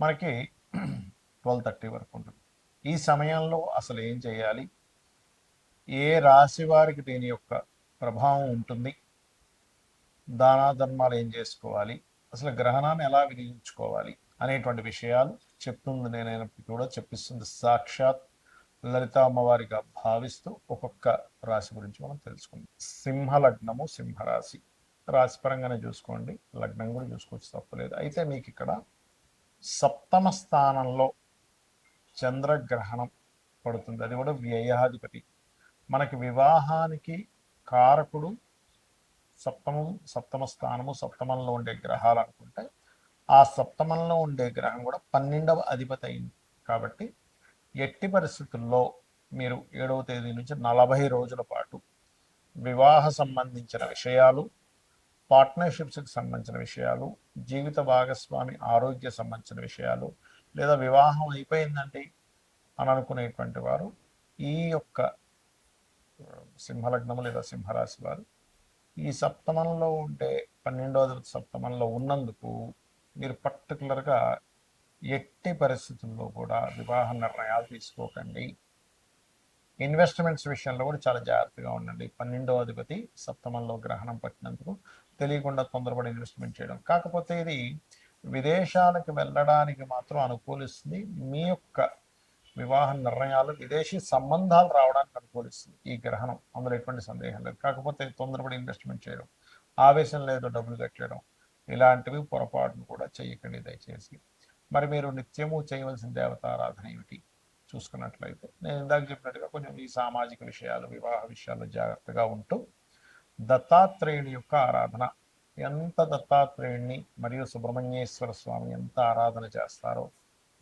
మనకి twelve thirty వరకు ఉంటుంది. ఈ సమయంలో అసలు ఏం చేయాలి? ఏ రాశి వారికి దీని యొక్క ప్రభావం ఉంటుంది? దానా ధర్మాలు ఏం చేసుకోవాలి? అసలు గ్రహణాన్ని ఎలా వినియోగించుకోవాలి? అనేటువంటి విషయాలు చెప్తుంది నేనైనప్పటికీ కూడా చెప్పిస్తుంది. సాక్షాత్ లలిత అమ్మవారిగా భావిస్తూ ఒక్కొక్క రాశి గురించి మనం తెలుసుకుందాం. సింహ లగ్నము సింహరాశి రాశిపరంగానే చూసుకోండి. లగ్నం కూడా చూసుకోవచ్చు తప్పలేదు. అయితే మీకు ఇక్కడ సప్తమ స్థానంలో చంద్రగ్రహణం పడుతుంది. అది కూడా వ్యయాధిపతి. మనకి వివాహానికి కారకుడు సప్తమం సప్తమ స్థానము సప్తమంలో ఉండే గ్రహాలు అనుకుంటే ఆ సప్తమంలో ఉండే గ్రహం కూడా పన్నెండవ అధిపతి అయింది. కాబట్టి ఎట్టి పరిస్థితుల్లో మీరు ఏడవ తేదీ నుంచి నలభై రోజుల పాటు వివాహ సంబంధించిన విషయాలు పార్ట్నర్షిప్స్కి సంబంధించిన విషయాలు జీవిత భాగస్వామి ఆరోగ్య సంబంధించిన విషయాలు లేదా వివాహం అయిపోయిందండి అని అనుకునేటువంటి వారు ఈ యొక్క సింహలగ్నము లేదా సింహరాశి వారు ఈ సప్తమంలో ఉండే పన్నెండవ సప్తమంలో ఉన్నందుకు మీరు పర్టికులర్గా ఎట్టి పరిస్థితుల్లో కూడా వివాహ నిర్ణయాలు తీసుకోకండి. ఇన్వెస్ట్మెంట్స్ విషయంలో కూడా చాలా జాగ్రత్తగా ఉండండి. పన్నెండో అధిపతి సప్తమంలో గ్రహణం పట్టినందుకు తెలియకుండా తొందరపడి ఇన్వెస్ట్మెంట్ చేయడం. కాకపోతే ఇది విదేశాలకు వెళ్ళడానికి మాత్రం అనుకూలిస్తుంది. మీ యొక్క వివాహ నిర్ణయాలు విదేశీ సంబంధాలు రావడానికి అనుకూలిస్తుంది. ఈ గ్రహణం. అందులో ఎటువంటి సందేహం లేదు. కాకపోతే తొందరపడి ఇన్వెస్ట్మెంట్ చేయడం ఆవేశం లేదు డబ్బులు కట్టడం ఇలాంటివి పొరపాటును కూడా చేయకండి దయచేసి. మరి మీరు నిత్యము చేయవలసిన దేవతారాధన ఏమిటి? చూసుకున్నట్లయితే నేను ఇందాక చెప్పినట్టుగా కొంచెం ఈ సామాజిక విషయాలు వివాహ విషయాల్లో జాగ్రత్తగా ఉంటూ దత్తాత్రేయుని యొక్క ఆరాధన. ఎంత దత్తాత్రేయుణ్ణి మరియు సుబ్రహ్మణ్యేశ్వర స్వామి ఎంత ఆరాధన చేస్తారో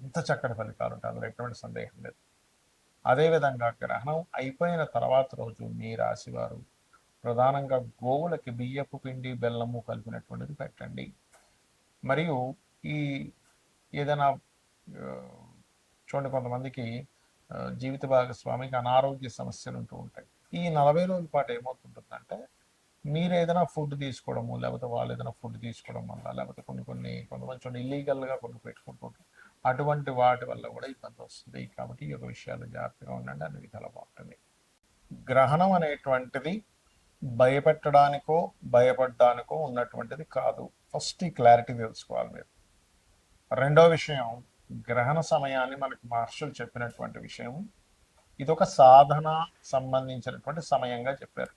ఎంత చక్కటి ఫలితాలు ఉంటాయి. అందులో ఎటువంటి సందేహం లేదు. అదేవిధంగా గ్రహణం అయిపోయిన తర్వాత రోజు మీ రాశివారు ప్రధానంగా గోవులకి బియ్యపు పిండి బెల్లము కలిపినటువంటిది పెట్టండి. మరియు ఈ ఏదైనా చూడండి కొంతమందికి జీవిత భాగస్వామికి అనారోగ్య సమస్యలు ఉంటూ ఉంటాయి. ఈ నలభై రోజుల పాటు ఏమవుతుంటుందంటే మీరు ఏదైనా ఫుడ్ తీసుకోవడము లేకపోతే వాళ్ళు ఏదైనా ఫుడ్ తీసుకోవడం వల్ల లేకపోతే కొన్ని కొన్ని కొంతమంది చూడండి ఇల్లీగల్గా కొన్ని పెట్టుకుంటుంటారు అటువంటి వాటి వల్ల కూడా ఇబ్బంది వస్తుంది. కాబట్టి ఈ యొక్క విషయాలు జాగ్రత్తగా ఉండండి. అన్ని విధాలు బాగుంటుంది. గ్రహణం అనేటువంటిది భయపెట్టడానికో భయపడడానికో ఉన్నటువంటిది కాదు. ఫస్ట్ ఈ క్లారిటీ తెలుసుకోవాలి మీరు. రెండో విషయం గ్రహణ సమయాన్ని మనకి మహర్షులు చెప్పినటువంటి విషయం. ఇది ఒక సాధన సంబంధించినటువంటి సమయంగా చెప్పారు.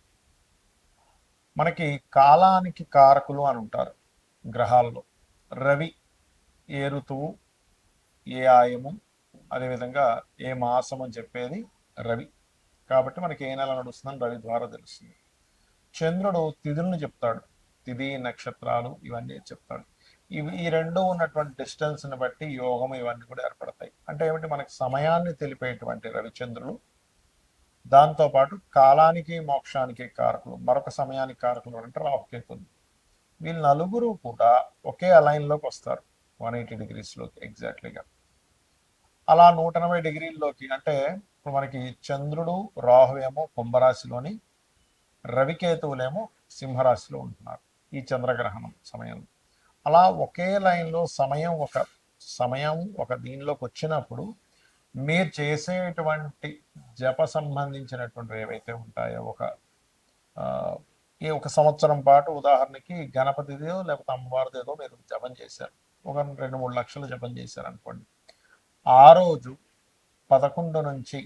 మనకి కాలానికి కారకులు అని ఉంటారు గ్రహాల్లో. రవి ఏ ఋతువు ఏ ఆయము అదేవిధంగా ఏ మాసం అని చెప్పేది రవి. కాబట్టి మనకి ఏ నెల నడుస్తుందని రవి ద్వారా తెలుస్తుంది. చంద్రుడు తిథులను చెప్తాడు. తిథి నక్షత్రాలు ఇవన్నీ చెప్తాడు. ఇవి ఈ రెండు ఉన్నటువంటి డిస్టెన్స్ని బట్టి యోగం ఇవన్నీ కూడా ఏర్పడతాయి. అంటే ఏమిటి? మనకి సమయాన్ని తెలిపేటువంటి రవిచంద్రులు దాంతోపాటు కాలానికి మోక్షానికి కారకులు మరొక సమయానికి కారకులు అంటే రాహుకేతులు వీళ్ళు నలుగురు కూడా ఒకే అలైన్లోకి వస్తారు వన్ ఎయిటీ డిగ్రీస్లోకి ఎగ్జాక్ట్లీగా అలా నూట ఎనభై డిగ్రీల్లోకి అంటే ఇప్పుడు మనకి చంద్రుడు రాహు ఏమో కుంభరాశిలోని రవికేతువులేమో సింహరాశిలో ఉంటున్నారు ఈ చంద్రగ్రహణం సమయంలో. అలా ఒకే లైన్లో సమయం ఒక సమయం ఒక దీనిలోకి వచ్చినప్పుడు మీరు చేసేటువంటి జప సంబంధించినటువంటి ఏవైతే ఉంటాయో ఒక ఈ ఒక సంవత్సరం పాటు ఉదాహరణకి గణపతిదేదో లేకపోతే అమ్మవారిదేదో మీరు జపం చేశారు. ఒక రెండు మూడు లక్షలు జపం చేశారు అనుకోండి ఆ రోజు పదకొండు నుంచి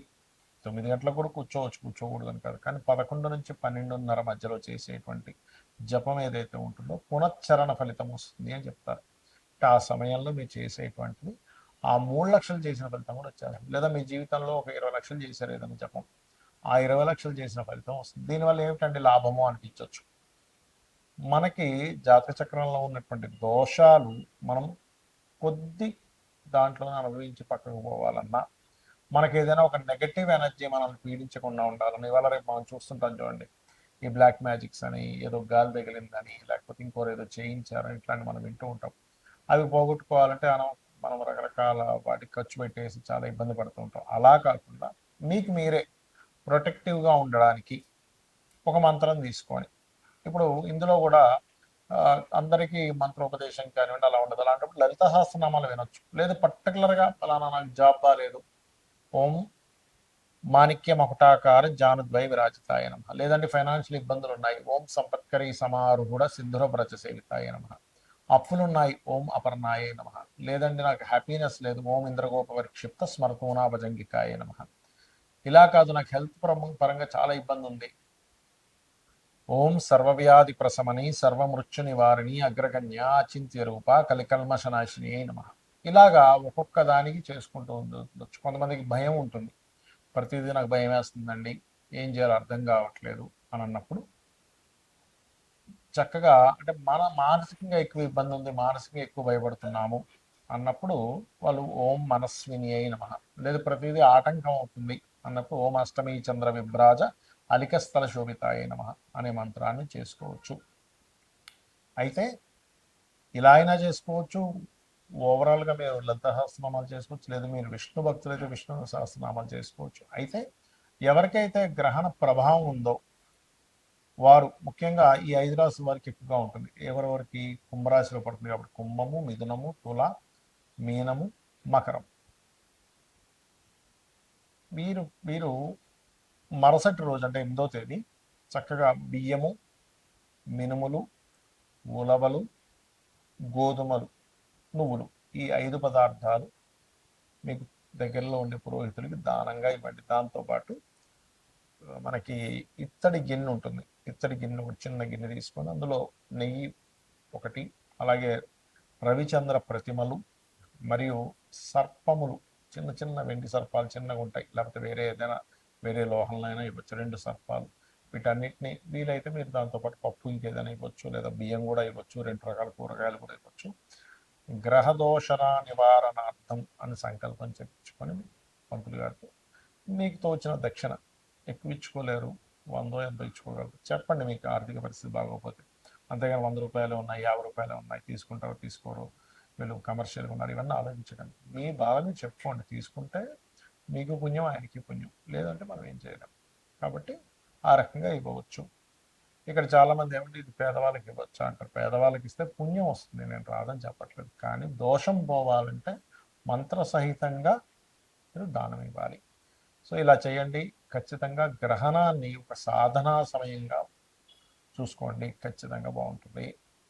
తొమ్మిది గంటలకు కూడా కూర్చోవచ్చు కూర్చోకూడదు అని కాదు. కానీ పదకొండు నుంచి పన్నెండున్నర మధ్యలో చేసేటువంటి జపం ఏదైతే ఉంటుందో పునశ్చరణ ఫలితం వస్తుంది అని చెప్తారు. అంటే ఆ సమయంలో మీరు చేసేటువంటిది ఆ మూడు లక్షలు చేసిన ఫలితం కూడా వచ్చేస్తుంది లేదా మీ జీవితంలో ఒక ఇరవై లక్షలు చేశారు ఏదైనా జపం. ఆ ఇరవై లక్షలు చేసిన ఫలితం వస్తుంది. దీనివల్ల ఏమిటండి లాభము అనిపించవచ్చు మనకి జాతక చక్రంలో ఉన్నటువంటి దోషాలు మనం కొద్ది దాంట్లో అనుభవించి పక్కకు పోవాలన్నా మనకి ఏదైనా ఒక నెగటివ్ ఎనర్జీ మనల్ని పీడించకుండా ఉండాలని ఇవాళ రేపు మనం చూస్తుంటాం చూడండి. ఈ బ్లాక్ మ్యాజిక్స్ అని ఏదో గాలి తగిలిందని లేకపోతే ఇంకోరు ఏదో చేయించారని ఇట్లాంటి మనం వింటూ ఉంటాం. అవి పోగొట్టుకోవాలంటే మనం మనం రకరకాల వాటికి ఖర్చు పెట్టేసి చాలా ఇబ్బంది పడుతూ ఉంటాం. అలా కాకుండా మీకు మీరే ప్రొటెక్టివ్గా ఉండడానికి ఒక మంత్రం తీసుకొని ఇప్పుడు ఇందులో కూడా అందరికీ మంత్రోపదేశం కానివ్వండి అలా ఉండదు. అలాంటప్పుడు లలిత సహస్రనామాలు వినొచ్చు. లేదు పర్టికులర్గా ఫలానా నాకు జాబ్ బాగాలేదు ఓం మాణిక్య మకుటాకార జానుద్వై విరాజితాయ నమ. లేదంటే ఫైనాన్షియల్ ఇబ్బందులు ఉన్నాయి. ఓం సంపత్కరి కూడా సింధుర ప్రచ సేవితాయ నమ. అప్పులున్నాయి. ఓం అపర్ణాయే నమ. లేదండి నాకు హ్యాపీనెస్ లేదు. ఓం ఇంద్రగోప విక్షిప్త స్మరతూనా భజంగికాయే నమ. ఇలా కాదు నాకు హెల్త్ పరంగా చాలా ఇబ్బంది ఉంది ఓం సర్వవ్యాధి ప్రశమని సర్వమృత్యు నివారిణి అగ్రగణ్య అచింత్య రూప కలికల్మషనాశిని నమ. ఇలాగా ఒక్కొక్క దానికి చేసుకుంటూ ఉండొచ్చు. కొంతమందికి భయం ఉంటుంది. ప్రతిదీ నాకు భయం వేస్తుందండి ఏం చేయాలో అర్థం కావట్లేదు. అని అన్నప్పుడు చక్కగా అంటే మన మానసికంగా ఎక్కువ ఇబ్బంది ఉంది మానసికంగా ఎక్కువ భయపడుతున్నాము అన్నప్పుడు వాళ్ళు ఓం మనస్విని అయి నమ. లేదు ప్రతిదీ ఆటంకం అవుతుంది అన్నప్పుడు ఓం అష్టమి చంద్ర విభ్రాజ అలికస్థల శోభితాయ నమ అనే మంత్రాన్ని చేసుకోవచ్చు. అయితే ఇలా అయినా చేసుకోవచ్చు. ఓవరాల్గా మీరు లలిత సహస్రనామాలు చేసుకోవచ్చు. లేదా మీరు విష్ణు భక్తులైతే విష్ణు సహస్రనామాలు చేసుకోవచ్చు. అయితే ఎవరికైతే గ్రహణ ప్రభావం ఉందో వారు ముఖ్యంగా ఈ ఐదు రాశుల వారికి ఎక్కువగా ఉంటుంది. ఎవరెవరికి కుంభరాశిలో పడుతుంది కాబట్టి కుంభము మిథునము తుల మీనము మకరం. వీరు వీరు మరుసటి రోజు అంటే ఎనిమిదో తేదీ చక్కగా బియ్యము మినుములు ఉలవలు గోధుమలు నువ్వులు ఈ ఐదు పదార్థాలు మీకు దగ్గరలో ఉండే పురోహితులకి దానంగా ఇవ్వండి. దాంతోపాటు మనకి ఇత్తడి గిన్నె ఉంటుంది. ఇత్తడి గిన్నె ఒక చిన్న గిన్నె తీసుకొని అందులో నెయ్యి ఒకటి అలాగే రవిచంద్ర ప్రతిమలు మరియు సర్పములు చిన్న చిన్న వెండి సర్పాలు చిన్నగా ఉంటాయి. లేకపోతే వేరే ఏదైనా వేరే లోహంలో అయినా ఇవ్వచ్చు. రెండు సర్పాలు. వీటన్నిటిని వీలైతే మీరు దాంతోపాటు పప్పు ఇంకేదైనా ఇవ్వచ్చు లేదా బియ్యం కూడా ఇవ్వచ్చు రెండు రకాల కూరగాయలు కూడా ఇవ్వచ్చు. గ్రహ దోషణ నివారణార్థం అని సంకల్పం చెప్పించుకొని పంతులు గారితో మీకు తోచిన దక్షిణ ఎక్కువ ఇచ్చుకోలేరు వందో ఎంతో ఇచ్చుకోగలరు చెప్పండి మీకు ఆర్థిక పరిస్థితి బాగోకపోతే. అంతేగాని వంద రూపాయలు ఉన్నాయి యాభై రూపాయలు ఉన్నాయి తీసుకుంటారో తీసుకోరు వీళ్ళు కమర్షియల్గా ఉన్నారు ఇవన్నీ ఆలోచించకండి. మీ బాధని చెప్పుకోండి. తీసుకుంటే మీకు పుణ్యం ఆయనకి పుణ్యం. లేదంటే మనం ఏం చేయలేం. కాబట్టి ఆ రకంగా ఇవ్వవచ్చు. ఇక్కడ చాలామంది ఏమంటే ఇది పేదవాళ్ళకి ఇవ్వచ్చు? అంటారు. పేదవాళ్ళకి ఇస్తే పుణ్యం వస్తుంది. నేను రాదని చెప్పట్లేదు. కానీ దోషం పోవాలంటే మంత్ర సహితంగా మీరు దానం ఇవ్వాలి. సో ఇలా చేయండి. ఖచ్చితంగా గ్రహణాన్ని ఒక సాధనా సమయంగా చూసుకోండి. ఖచ్చితంగా బాగుంటుంది.